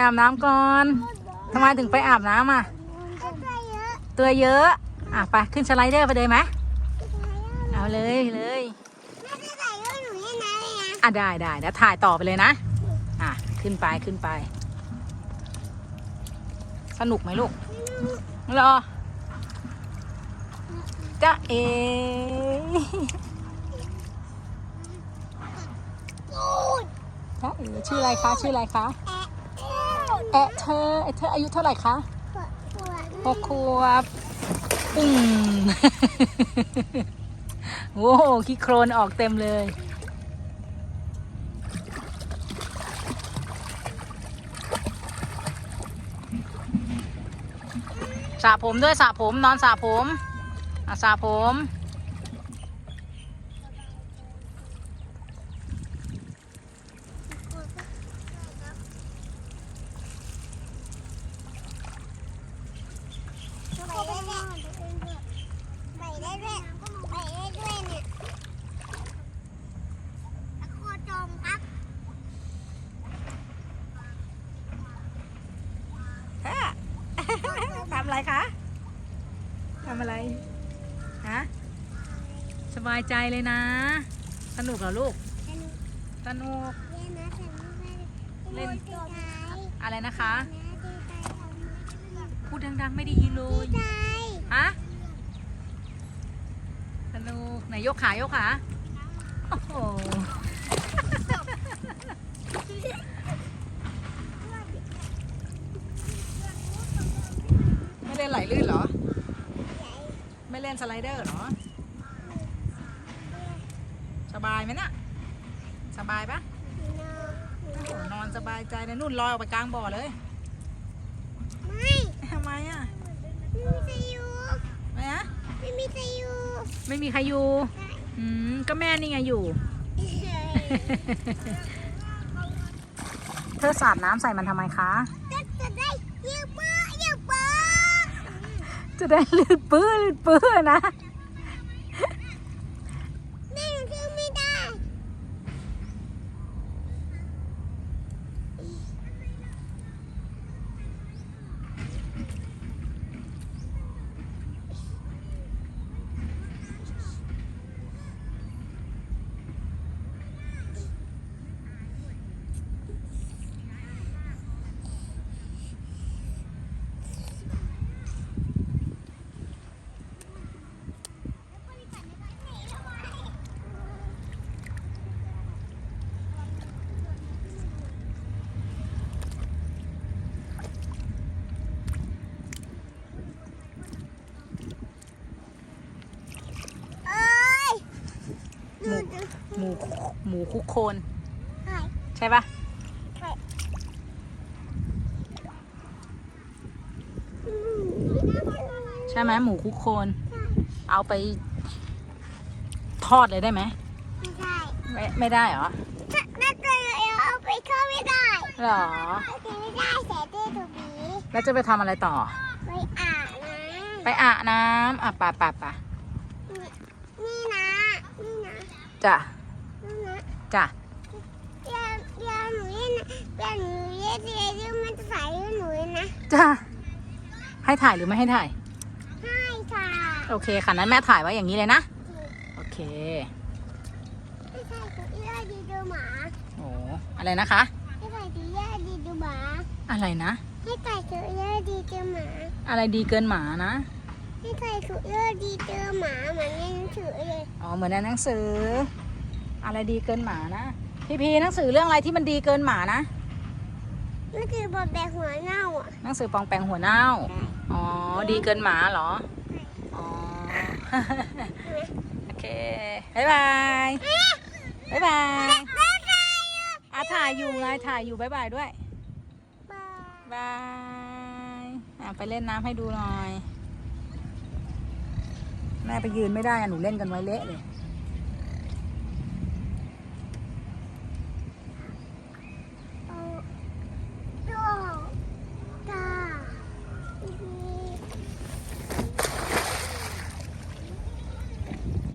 อาบน้ำก่อนทำไมถึงไปอาบน้ำอะก็ใจเยอะตัวเยอะ อะไปขึ้นสไลเดอร์ไปเลยไหมเอาเลยเลยแม่จะใส่ด้วยหนูยังไงเลยนะอะได้ได้แล้วถ่ายต่อไปเลยนะ อะขึ้นไปขึ้นไป สนุกไหมลูกรอจ้าเอพูดจ้าเอชื่ออะไรคะ ชื่ออะไรคะ แอะเธอเอเธออายุเท่าไหร่คะปวดหกขวบปุ้งโว้โหขี้โครนออกเต็มเลย สระผมด้วยสระผมนอนสระผมอะสระผม ไปได้ด้วยไปได้ด้วยเนี่ยตะโคจมครับ ทำอะไรคะทำอะไรฮะสบายใจเลยนะ สนุกเหรอลูก สนุก เล่นอะไรนะคะ พูดดังๆ ไม่ได้ยินเลยฮะสนุกไหนยกขายกขาโอ้โห ไม่เล่นไหลลื่นเหรอ ไม่เล่นสไลเดอร์เหรอ สบายไหมน่ะ สบายปะโอ้โหนอนสบายใจเลยนุ่นลอยออกไปกลางบ่อเลย ไม่ทำไมอะ ไม่มีใครอยู่ไม่อะไม่มีใครอยู่ ไม่มีใครอยู่ อืม ก็แม่นี่ไงอยู่ เธอสาดน้ำใส่มันทำไมคะ ก็จะได้ยืมมือยืมมือ จะได้ลื่นปื้อลื่นปื้อนะ แม่หนูชื่อไม่ได้ เอ้ย หมูหมูหมูคุกโคน ใช่ใช่ปะใช่อืมใช่ไหมหมูคุกโคน เอาไปทอดเลยได้ไหมไม่ใช่ไม่ไม่ได้เหรอถ้าถ้าเกิดเราเอาไปเข้าไม่ได้หรอเอาไปไม่ได้เสียตื้อถูกผีแล้วจะไปทำอะไรต่อ ไปอ่านนะไปอาบน้ำอะป่ะป่ะป่ะนี่นะนี่นะ จ้ะนี่นะจ้ะเดี๋ยวเดี๋ยวหนูเล่นนะเดี๋ยวหนูเล่นเดี๋ยวยืมมันจะใส่ให้หนูเลยนะจ้ะให้ถ่ายหรือไม่ให้ถ่าย ให้ค่ะ โอเคค่ะนั้นแม่ถ่ายไว้อย่างนี้เลยนะ โอเคให้ใส่ตัวเอื้อดีดูหมาโอ้อะไรนะคะให้ใส่ตัวเอื้อดีดูหมา อะไรนะให้ใส่ตัวเอื้อดีดูหมา อะไรดีเกินหมานะ ให้ใส่ตัวเอื้อดีดูหมาเหมือนในหนังสือเลยอ๋อเหมือนในหนังสือ อะไรดีเกินหมานะพี่พีหนังสือเรื่องอะไรที่มันดีเกินหมานะนั่นคือบทแบบหัวเน่าอะหนังสือปองแปงหัวเน่าอ๋อดีเกินหมาเหรออ๋อโอเคบายบายบายบายอาถ่ายอยู่ไงถ่ายอยู่บายบายด้วยบายอะไปเล่นน้ำให้ดูหน่อย แม่ไปยืนไม่ได้อะหนูเล่นกันไว้เละเลย